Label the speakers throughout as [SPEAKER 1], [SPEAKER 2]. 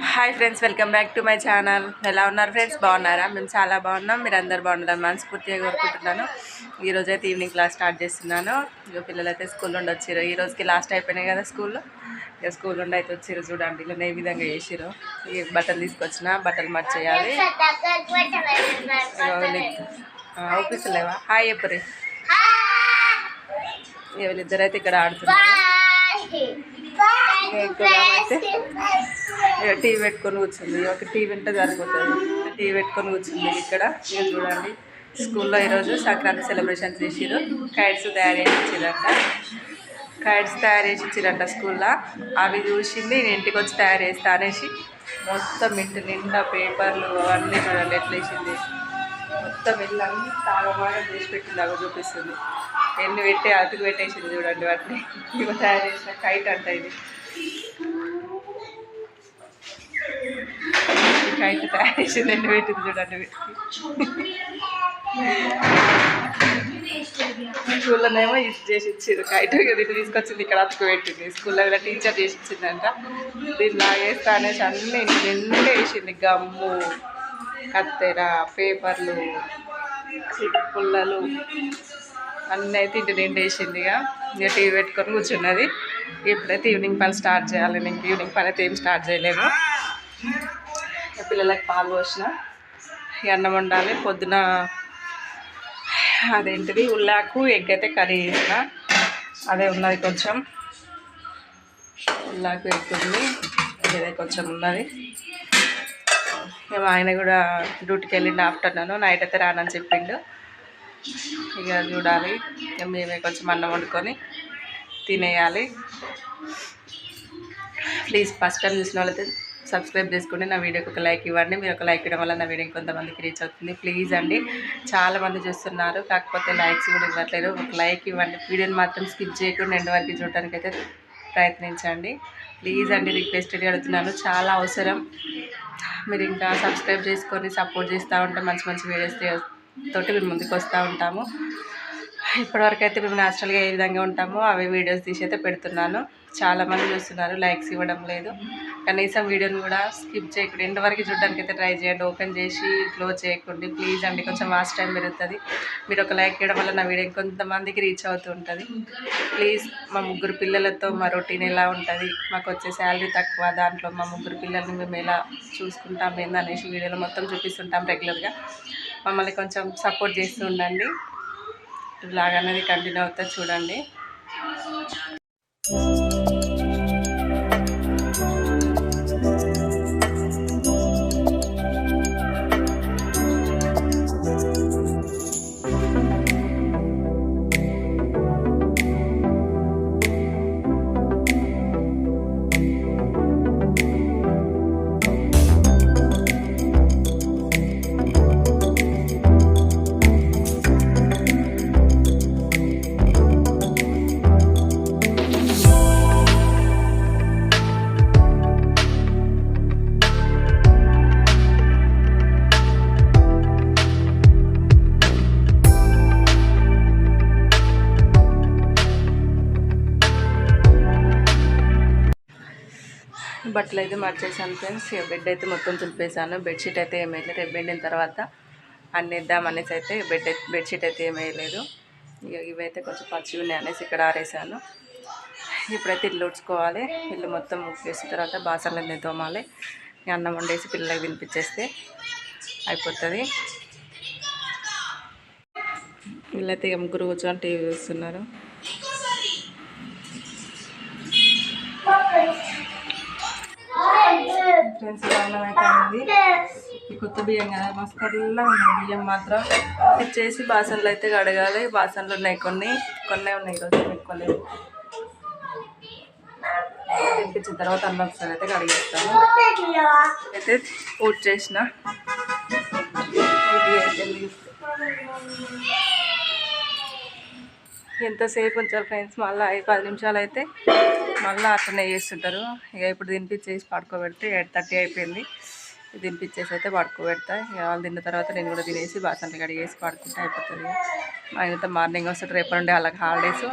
[SPEAKER 1] Hi friends welcome back to my channel. ఎలా ఉన్నారు friends? బాగున్నారా? మేము చాలా బాగున్నాం. మీరు అందరు బాగున్నారని మనస్ఫూర్తిగా కోరుకుంటున్నాను. ఈ రోజు అయితే ఈవినింగ్ క్లాస్ స్టార్ట్ చేస్తున్నాను. ఇక పిల్లలు అయితే స్కూల్ నుండి వచ్చారు ఈ రోజుకి లాస్ట్ అయిపోయినాయి కదా స్కూల్లో ఇక స్కూల్ నుండి అయితే వచ్చారు చూడండి. ఇలా ఏ విధంగా చేసిరు ఈ బట్టలు తీసుకొచ్చిన బట్టలు మర్చేయాలి. ఆఫీసులేవా హాయ్ ఎప్పుడే వీళ్ళిద్దరు అయితే ఇక్కడ ఆడుతున్నారు. ఇక్కడ అయితే ఇక టీవీ పెట్టుకొని కూర్చుంది. ఒక టీ వింటే సరిపోతుంది. టీ పెట్టుకొని కూర్చుంది ఇక్కడ. ఇక చూడండి. స్కూల్లో ఈరోజు సంక్రాంతి సెలబ్రేషన్ చేసిరు కైట్స్ తయారు చేసి ఇచ్చిరంట కైట్స్ తయారు చేసి ఇచ్చిరంట స్కూల్లో. అవి చూసింది నేను ఇంటికి వచ్చి తయారు చేస్తా అనేసి మొత్తం ఇంటి నిండా పేపర్లు అవన్నీ చూడండి ఎట్లా వేసింది. మొత్తం వెళ్ళి అన్ని తాగమాగా చేసి పెట్టింది అవి చూపిస్తుంది. ఎన్ని పెట్టి అతుకు పెట్టేసింది చూడండి వాటిని. ఇవి తయారు చేసిన కైట్ అంట ఇది. షర్ట్ కైట్ తయారు చేసింది పెట్టింది చూడండి. వీటికి స్కూల్లోనేమో ఇది చేసి ఇచ్చింది కైట్ ఇది తీసుకొచ్చింది ఇక్కడ అతుకు పెట్టింది. స్కూల్లో ఇలా టీచర్ చేసి ఇచ్చిందంట. దీన్ని లాగేస్తా అనేసి అన్ని నిండా వేసింది. గమ్ము కత్తెర పేపర్లు పుల్లలు అన్నీ అయితే ఇంటి నిండా వేసింది ఇక. ఇక టీవీ పెట్టుకొని కూర్చున్నది. ఇప్పుడైతే ఈవినింగ్ పని స్టార్ట్ చేయాలి. నేను ఈవినింగ్ పని అయితే ఏం స్టార్ట్ చేయలేము. పిల్లలకి పాలు పోసిన. ఇక అన్నం వండాలి. పొద్దున అదేంటిది? ఉల్లాకు ఎగ్ అయితే కర్రీ చేసిన. అదే ఉన్నది కొంచెం. ఉల్లాకు ఎగ్ ఉంది. అదే కొంచెం ఉన్నది. ఇక ఆయన కూడా డ్యూటీకి వెళ్ళిండు ఆఫ్టర్నూన్. నైట్ అయితే రానని చెప్పిండు. ఇక చూడాలి. మేమే కొంచెం అన్నం వండుకొని తినేయాలి. ప్లీజ్ ఫస్ట్ టైం చూసిన వాళ్ళైతే సబ్స్క్రైబ్ చేసుకోండి నా వీడియోకి ఒక లైక్ ఇవ్వండి. మీరు ఒక లైక్ ఇవ్వడం వల్ల నా వీడియో కొంతమందికి రీచ్ అవుతుంది. ప్లీజ్ అండి చాలామంది చూస్తున్నారు. కాకపోతే లైక్స్ కూడా ఇవ్వట్లేదు. ఒక లైక్ ఇవ్వండి. వీడియోని మాత్రం స్కిప్ చేయకుండా ఎండ్ వరకు చూడడానికి అయితే ప్రయత్నించండి. ప్లీజ్ అండి రిక్వెస్టెడ్ అడుగుతున్నాను. చాలా అవసరం. మీరు ఇంకా సబ్స్క్రైబ్ చేసుకొని సపోర్ట్ చేస్తూ ఉంటే మంచి మంచి వీడియోస్ తోటి మేము ముందుకు వస్తూ ఉంటాము. ఇప్పటివరకు అయితే మేము న్యాచురల్గా ఏ విధంగా ఉంటామో అవి వీడియోస్ తీసి అయితే పెడుతున్నాను. చాలామంది చూస్తున్నారు. లైక్స్ ఇవ్వడం లేదు. కనీసం వీడియోని కూడా స్కిప్ చేయకండి. ఎండ్ వరకు చూడడానికి అయితే ట్రై చేయండి. ఓపెన్ చేసి క్లోజ్ చేయకండి. ప్లీజ్ అండి కొంచెం వాస్ట్ టైం పెరుగుతుంది. మీరు ఒక లైక్ ఇవ్వడం వల్ల నా వీడియో కొంతమందికి రీచ్ అవుతూ ఉంటుంది. ప్లీజ్ మా ముగ్గురు పిల్లలతో మా రొటీన్ ఎలా ఉంటుంది మాకు వచ్చే శాలరీ తక్కువ దాంట్లో మా ముగ్గురు పిల్లల్ని మేము ఎలా చూసుకుంటాం ఏందనేసి వీడియోలో మొత్తం చూపిస్తుంటాం రెగ్యులర్గా. మమ్మల్ని కొంచెం సపోర్ట్ చేస్తూ ఉండండి. బ్లాగ్ అనేది కంటిన్యూ అవుతుంది చూడండి. బట్టలు అయితే మార్చేసాను ఫ్రెండ్స్. ఇక బెడ్ అయితే మొత్తం తులిపేసాను బెడ్షీట్ అయితే ఏం వేయలేదు. రేపు వెళ్ళిన తర్వాత అన్నిద్దాం అనేసి అయితే బెడ్ బెడ్షీట్ అయితే ఏం వేయలేదు. ఇక ఇవైతే కొంచెం పచ్చి ఉన్నాయి అనేసి ఇక్కడ ఆరేసాను ఇప్పుడైతే ఇల్లు ఉడ్చుకోవాలి. ఇల్లు మొత్తం ముగ్గేసిన తర్వాత బాసన్లు తోమాలి. ఇక అన్నం వండేసి పిల్లలకి తినిపించేస్తే అయిపోతుంది. వీళ్ళైతే ఇక ముగ్గురు కూర్చొని టీవీ చూస్తున్నారు. ఫ్రెండ్స్ అన్నం అయితే ఉంది. ఈ కొత్త బియ్యం కదా మస్తల్లా ఉన్నాయి బియ్యం మాత్రం ఇచ్చేసి బాసన్లు అయితే కడగాలి. బాసన్లు ఉన్నాయి కొన్ని. కొన్ని ఉన్నాయి కొంచెం ఎక్కువ లేవు తినిపించిన తర్వాత అన్నం ఒకసారి అయితే కడిగేస్తాను. అయితే పూజ చేసిన. ఎంతసేపు ఉంచారు ఫ్రెండ్స్? మళ్ళీ ఐదు పది నిమిషాలు అయితే మళ్ళీ అట్లనే చేస్తుంటారు. ఇక ఇప్పుడు తినిపించేసి పడుకోబెడితే ఎయిట్ థర్టీ అయిపోయింది. తినిపించేసి అయితే పడుకోబెడతా. ఇక వాళ్ళు తిన్న తర్వాత నేను కూడా తినేసి బాసన్లు కడిగేసి పడుకుంటే అయిపోతుంది. ఆయనతో మార్నింగ్ వస్తుంది రేపు నుండి వాళ్ళకి హాలిడేస్.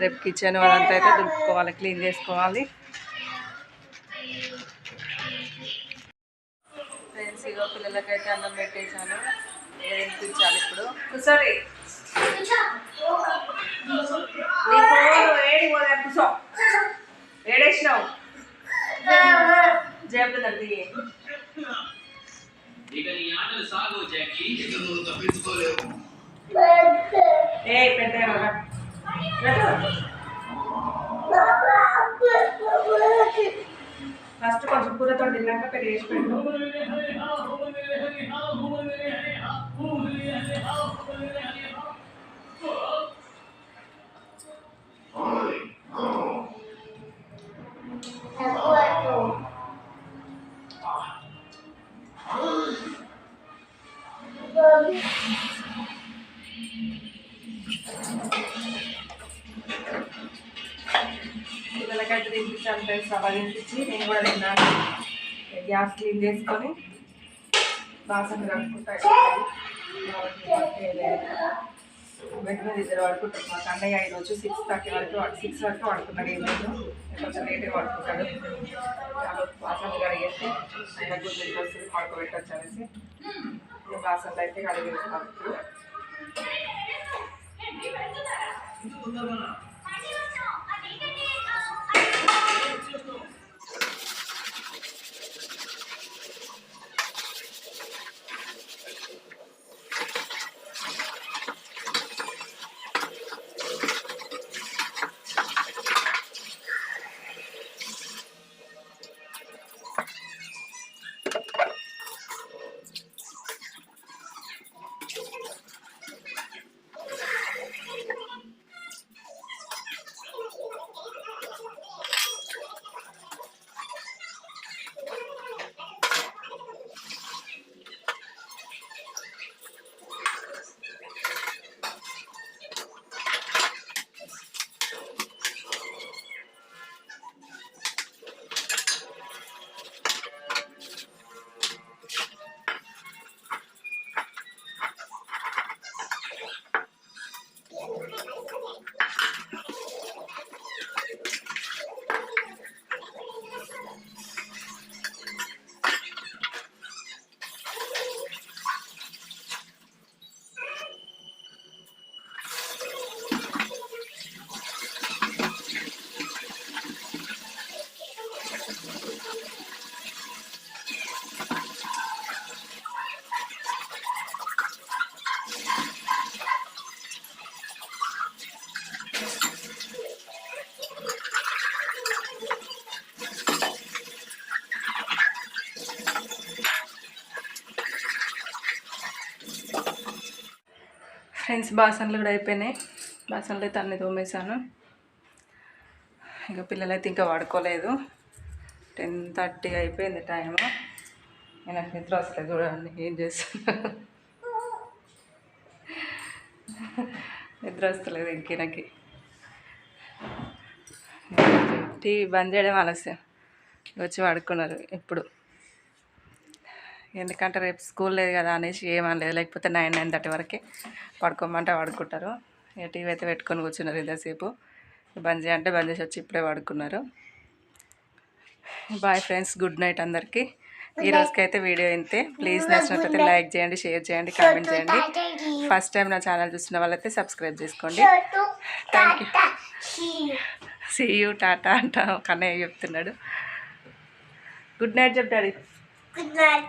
[SPEAKER 1] రేపు కిచెన్ అదంతా అయితే దులుపుకోవాలి క్లీన్ చేసుకోవాలి. ఫ్రెండ్స్ ఇగో పిల్లలకైతే అన్నం పెట్టేశాను. తినిపించాలి ఇప్పుడు. సరే ఫస్ట్ కొంచెం కూరతో తిన్నాక పెరిగి వేసి పెట్టు తినిపించాను నేను కూడా తిన్నాను. గ్యాస్ క్లీన్ చేసుకొని బాసన కలుపుకుంటా బెడ్ మీద ఇద్దరు పడుకుంటారు. మా కన్నయ్య ఈరోజు సిక్స్ థర్టీ వరకు సిక్స్ వరకు పడుకున్నాడు ఈరోజు కొంచెం లేట్గా పడుకుంటాడు. బాసనలు కడిగేసి గుడ్డు వస్తుంది పడుకోబెట్టచ్చు అనేసి ఈ అయితే కడిగేస్తాను ఫ్రెండ్స్ బాసనలు కూడా అయిపోయినాయి. బాసనలు అయితే అన్ని తోమేశాను. ఇక పిల్లలైతే ఇంకా పడుకోలేదు టెన్ థర్టీ అయిపోయింది టైము. నేను నాకు నిద్ర వస్తలేదు చూడండి ఏం చేస్తున్నా. నిద్ర వస్తలేదు ఇంక నాకు టీవీ బంద్ చేయడం ఆలస్యం. వచ్చి పడుకున్నారు ఇప్పుడు ఎందుకంటే రేపు స్కూల్ లేదు కదా అనేసి ఏమనలేదు లేకపోతే నైన్ నైన్ థర్టీ వరకే పడుకోమంటే పడుకుంటారు. ఇక టీవీ అయితే పెట్టుకొని కూర్చున్నారు ఇంతసేపు. బంద్ చేయంటే బంద్ చేసి వచ్చి ఇప్పుడే పడుకున్నారు. బాయ్ ఫ్రెండ్స్ గుడ్ నైట్ అందరికీ. ఈ రోజుకైతే వీడియో ఇంతే. ప్లీజ్ నచ్చినట్లయితే లైక్ చేయండి షేర్ చేయండి కామెంట్ చేయండి. ఫస్ట్ టైం నా ఛానల్ చూస్తున్న వాళ్ళైతే సబ్స్క్రైబ్ చేసుకోండి. Thank you see you tata అంట కన్నయ్య చెప్తున్నాడు. గుడ్ నైట్ చెప్తాడు.
[SPEAKER 2] Good night